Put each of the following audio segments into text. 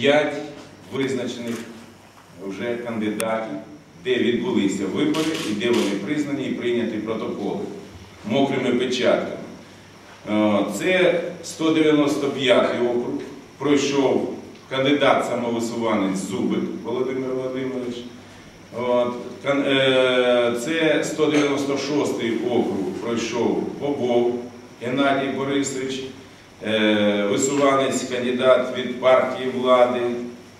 п'ять визначених вже кандидатів, де відбулися вибори і де вони признані і прийняті протоколи мокрими печатками. Е, Це 195 округ. Пройшов кандидат самовисуванець Зубик Володимир Володимирович. Е, Це 196 округ пройшов Бобов Геннадій Борисович, висуванець кандидат від партії влади.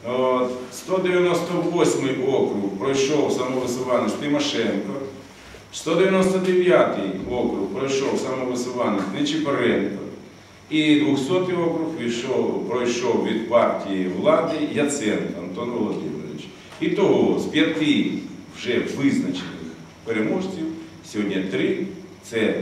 От, 198 округ пройшов самовисуванець Тимошенко. 199 округ пройшов самовисуванець Нечипоренко. І 200 округ пройшов від партії влади Яценко Антон Володимирович. І того з п'яти вже визначених переможців сьогодні три це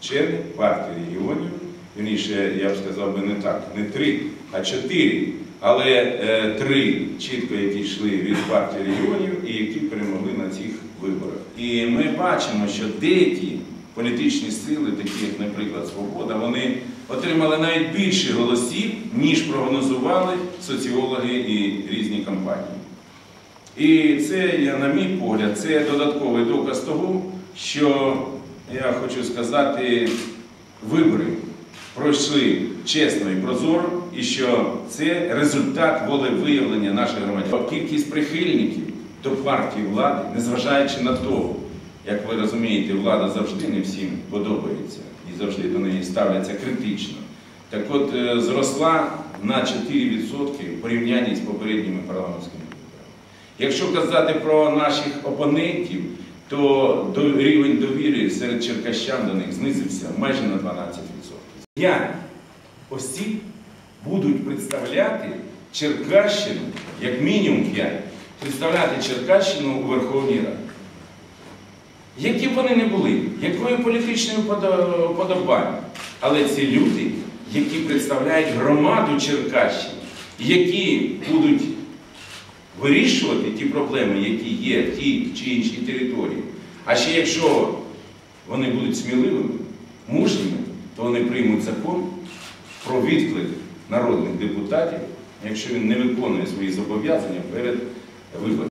члени партії регіонів. Вірніше, я б сказав би не так, не три, а чотири. Але е, три чітко, які йшли від партії регіонів і які перемогли на цих виборах. І ми бачимо, що деякі політичні сили, такі як, наприклад, Свобода, вони отримали навіть більше голосів, ніж прогнозували соціологи і різні кампанії. І це, я, на мій погляд, це додатковий доказ того, що я хочу сказати, вибори пройшли чесно і прозоро, і що це результат волевиявлення наших громадян. Кількість прихильників до партії влади, незважаючи на те, як ви розумієте, влада завжди не всім подобається і завжди до неї ставляться критично. Так от е, зросла на 4% в порівнянні з попередніми парламентськими виборами. Якщо казати про наших опонентів, то рівень довіри серед черкащан до них знизився майже на 12%. П'ять осіб будуть представляти Черкащину, як мінімум п'ять, представляти Черкащину у Верховній Раді. Які б вони не були, якої політичної вподо- вподобання, але це люди, які представляють громаду Черкащини, які будуть вирішувати ті проблеми, які є в тій чи іншій території. А ще якщо вони будуть сміливими, вони приймуть закон про відклик народних депутатів, якщо він не виконує свої зобов'язання перед виборами.